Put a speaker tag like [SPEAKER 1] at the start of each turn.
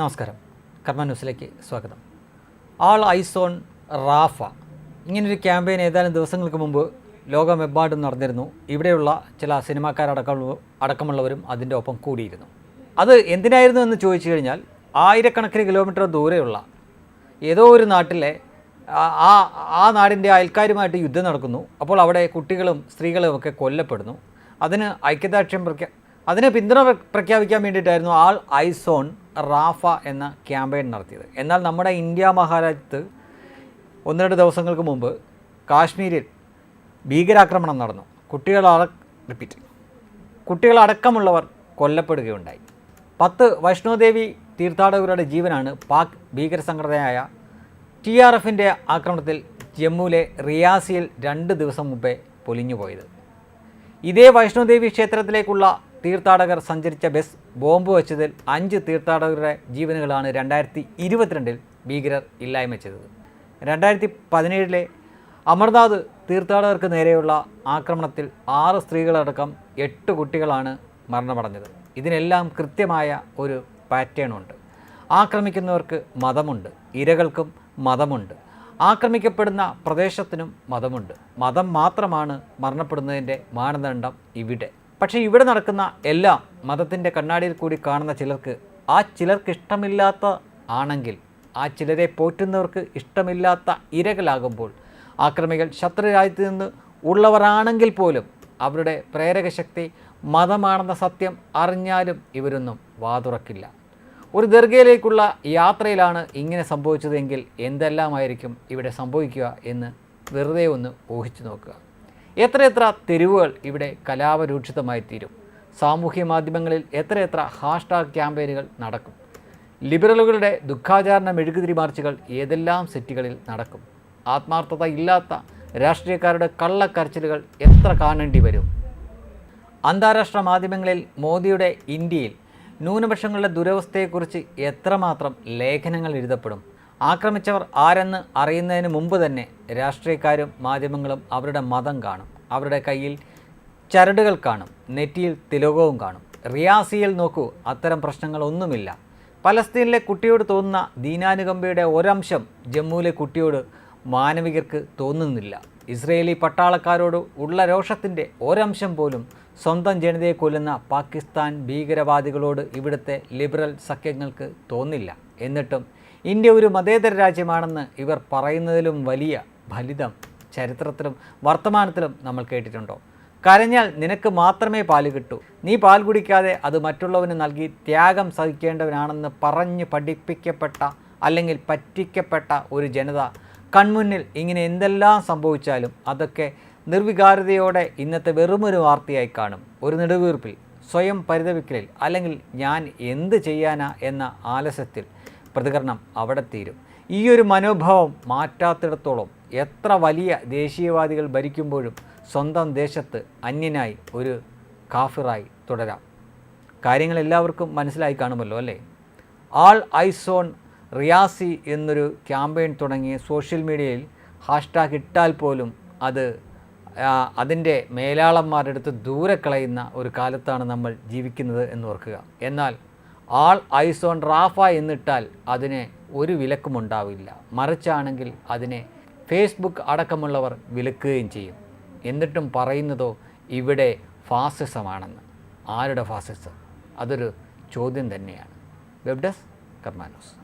[SPEAKER 1] നമസ്കാരം. കർമ്മ ന്യൂസിലേക്ക് സ്വാഗതം. All eyes on Rafah. ഇങ്ങനൊരു ക്യാമ്പയിൻ ഏതാനും ദിവസങ്ങൾക്ക് മുമ്പ് ലോകമെമ്പാടും നടന്നിരുന്നു. ഇവിടെയുള്ള ചില സിനിമാക്കാരടക്കം അടക്കമുള്ളവരും അതിന്റെ ഒപ്പം കൂടിയിരുന്നു. അത് എന്തിനായിരുന്നു എന്ന് ചോദിച്ചു കഴിഞ്ഞാൽ ആയിരക്കണക്കിന് കിലോമീറ്റർ ദൂരെയുള്ള ഏതോ ഒരു നാട്ടിലെ ആ- ആ നാടിന്റെ അയൽക്കാരുമായിട്ട് യുദ്ധം നടക്കുന്നു. അപ്പോൾ അവിടെ കുട്ടികളും സ്ത്രീകളും ഒക്കെ കൊല്ലപ്പെടുന്നു. അതിന് ഐക്യദാർഢ്യം പ്രഖ്യാ അതിന് പിന്തുണ പ്രഖ്യാപിക്കാൻ വേണ്ടിയിട്ടായിരുന്നു ആൾ ഐസോൺ റാഫ എന്ന ക്യാമ്പയിൻ നടത്തിയത്. എന്നാൽ നമ്മുടെ ഇന്ത്യ മഹാരാജ്യത്ത് ഒന്ന് രണ്ട് ദിവസങ്ങൾക്ക് മുമ്പ് കാശ്മീരിൽ ഭീകരാക്രമണം നടന്നു. കുട്ടികളട റിപ്പീറ്റ് കുട്ടികളടക്കമുള്ളവർ കൊല്ലപ്പെടുകയുണ്ടായി. പത്ത് വൈഷ്ണോദേവി തീർത്ഥാടകരുടെ ജീവനാണ് പാക് ഭീകര സംഘടനയായ ടി ആർ എഫിന്റെ ആക്രമണത്തിൽ ജമ്മുവിലെ റിയാസിയിൽ രണ്ട് ദിവസം മുമ്പേ പൊലിഞ്ഞുപോയത്. ഇതേ വൈഷ്ണോദേവി ക്ഷേത്രത്തിലേക്കുള്ള തീർത്ഥാടകർ സഞ്ചരിച്ച ബസ് ബോംബ് വെച്ചതിൽ അഞ്ച് തീർത്ഥാടകരുടെ ജീവനുകളാണ് രണ്ടായിരത്തി ഇരുപത്തിരണ്ടിൽ ഭീകരർ ഇല്ലായ്മ ചെയ്തത്. രണ്ടായിരത്തി പതിനേഴിലെ അമർനാഥ് തീർത്ഥാടകർക്ക് നേരെയുള്ള ആക്രമണത്തിൽ ആറ് സ്ത്രീകളടക്കം എട്ട് കുട്ടികളാണ് മരണമടഞ്ഞത്. ഇതിനെല്ലാം കൃത്യമായ ഒരു പാറ്റേൺ ഉണ്ട്. ആക്രമിക്കുന്നവർക്ക് മതമുണ്ട്. ഇരകൾക്കും മതമുണ്ട്. ആക്രമിക്കപ്പെടുന്ന പ്രദേശത്തിനും മതമുണ്ട്. മതം മാത്രമാണ് മരണപ്പെടുന്നതിന്റെ മാനദണ്ഡം ഇവിടെ. പക്ഷേ ഇവിടെ നടക്കുന്ന എല്ലാം മതത്തിന്റെ കണ്ണാടിയിൽ കൂടി കാണുന്ന ചിലർക്ക് ആ ചിലർക്ക് ഇഷ്ടമില്ലാത്ത ആണെങ്കിൽ ആ ചിലരെ പോറ്റുന്നവർക്ക് ഇഷ്ടമില്ലാത്ത ഇരകളാകുമ്പോൾ ആക്രമികൾ ശത്രുരാജ്യത്ത് നിന്ന് ഉള്ളവരാണെങ്കിൽ പോലും അവരുടെ പ്രേരകശക്തി മതമാണെന്ന സത്യം അറിഞ്ഞാലും ഇവരൊന്നും വാതുറക്കില്ല. ഒരു ദീർഘയിലേക്കുള്ള യാത്രയിലാണ് ഇങ്ങനെ സംഭവിച്ചതെങ്കിൽ എന്തെല്ലാമായിരിക്കും ഇവിടെ സംഭവിക്കുക എന്ന് വെറുതെ ഒന്ന് ഊഹിച്ചു നോക്കുക. എത്രയെത്ര തെരുവുകൾ ഇവിടെ കലാപരൂക്ഷിതമായി തീരും സാമൂഹ്യ മാധ്യമങ്ങളിൽ എത്രയെത്ര ഹാഷ്ടാഗ് ക്യാമ്പയിനുകൾ നടക്കും? ലിബറലുകളുടെ ദുഃഖാചാരണ മെഴുകുതിരി മാർച്ചുകൾ ഏതെല്ലാം സെറ്റുകളിൽ നടക്കും? ആത്മാർത്ഥത ഇല്ലാത്ത രാഷ്ട്രീയക്കാരുടെ കള്ളക്കരച്ചിലുകൾ എത്ര കാണേണ്ടി വരും? അന്താരാഷ്ട്ര മാധ്യമങ്ങളിൽ മോദിയുടെ ഇന്ത്യയിൽ ന്യൂനപക്ഷങ്ങളുടെ ദുരവസ്ഥയെക്കുറിച്ച് എത്രമാത്രം ലേഖനങ്ങൾ എഴുതപ്പെടും? ആക്രമിച്ചവർ ആരെന്ന് അറിയുന്നതിന് മുമ്പ് തന്നെ രാഷ്ട്രീയക്കാരും മാധ്യമങ്ങളും അവരുടെ മതം കാണും. അവരുടെ കയ്യിൽ ചരടുകൾ കാണും. നെറ്റിയിൽ തിലകവും കാണും. റിയാസിയിൽ നോക്കൂ അത്തരം പ്രശ്നങ്ങളൊന്നുമില്ല. പലസ്തീനിലെ കുട്ടിയോട് തോന്നുന്ന ദീനാനുകമ്പയുടെ ഒരംശം ജമ്മുവിലെ കുട്ടിയോട് മാനവികർക്ക് തോന്നുന്നില്ല. ഇസ്രയേലി പട്ടാളക്കാരോട് ഉള്ള രോഷത്തിന്റെ ഒരംശം പോലും സ്വന്തം ജനതയെ കൊല്ലുന്ന പാകിസ്ഥാൻ ഭീകരവാദികളോട് ഇവിടുത്തെ ലിബറൽ സഖ്യങ്ങൾക്ക് തോന്നില്ല. എന്നിട്ടും ഇന്ത്യ ഒരു മതേതര രാജ്യമാണെന്ന് ഇവർ പറയുന്നതിലും വലിയ ഫലിതം ചരിത്രത്തിലും വർത്തമാനത്തിലും നമ്മൾ കേട്ടിട്ടുണ്ടോ? കരഞ്ഞാൽ നിനക്ക് മാത്രമേ പാൽ കിട്ടൂ. നീ പാൽ കുടിക്കാതെ അത് മറ്റുള്ളവന് നൽകി ത്യാഗം സഹിക്കേണ്ടവനാണെന്ന് പറഞ്ഞ് പഠിപ്പിക്കപ്പെട്ട അല്ലെങ്കിൽ പറ്റിക്കപ്പെട്ട ഒരു ജനത കൺമുന്നിൽ ഇങ്ങനെ എന്തെല്ലാം സംഭവിച്ചാലും അതൊക്കെ നിർവികാരതയോടെ ഇന്നത്തെ വെറുമൊരു വാർത്തയായി കാണും. ഒരു നെടുവീർപ്പിൽ സ്വയം പരിതപിക്കലിൽ അല്ലെങ്കിൽ ഞാൻ എന്ത് ചെയ്യാനാ എന്ന ആലസ്യത്തിൽ പ്രതികരണം അവിടെ തീരും. ഈ ഒരു മനോഭാവം മാറ്റാത്തിടത്തോളം എത്ര വലിയ ദേശീയവാദികൾ ഭരിക്കുമ്പോഴും സ്വന്തം ദേശത്ത് അന്യനായി ഒരു കാഫിറായി തുടരാം. കാര്യങ്ങൾ എല്ലാവർക്കും മനസ്സിലായി കാണുമല്ലോ അല്ലേ? ആൾ ഐസോൺ റിയാസി എന്നൊരു ക്യാമ്പയിൻ തുടങ്ങി സോഷ്യൽ മീഡിയയിൽ ഹാഷ്ടാഗ് ഇട്ടാൽ പോലും അത് അതിന്റെ മേലാളന്മാരെടുത്ത് ദൂരെ കളയുന്ന ഒരു കാലത്താണ് നമ്മൾ ജീവിക്കുന്നത് എന്ന് ഓർക്കുക. എന്നാൽ ആൾ ഐസോൺ റാഫ എന്നിട്ടാൽ അതിന് ഒരു വിലക്കും ഉണ്ടാവില്ല. മറിച്ചാണെങ്കിൽ അതിനെ ഫേസ്ബുക്ക് അടക്കമുള്ളവർ വിലക്കുകയും ചെയ്യും. എന്നിട്ടും പറയുന്നതോ ഇവിടെ ഫാസിസമാണെന്ന്. ആരുടെ ഫാസിസം? അതൊരു ചോദ്യം തന്നെയാണ്. വെബ് കർമാനോസ്.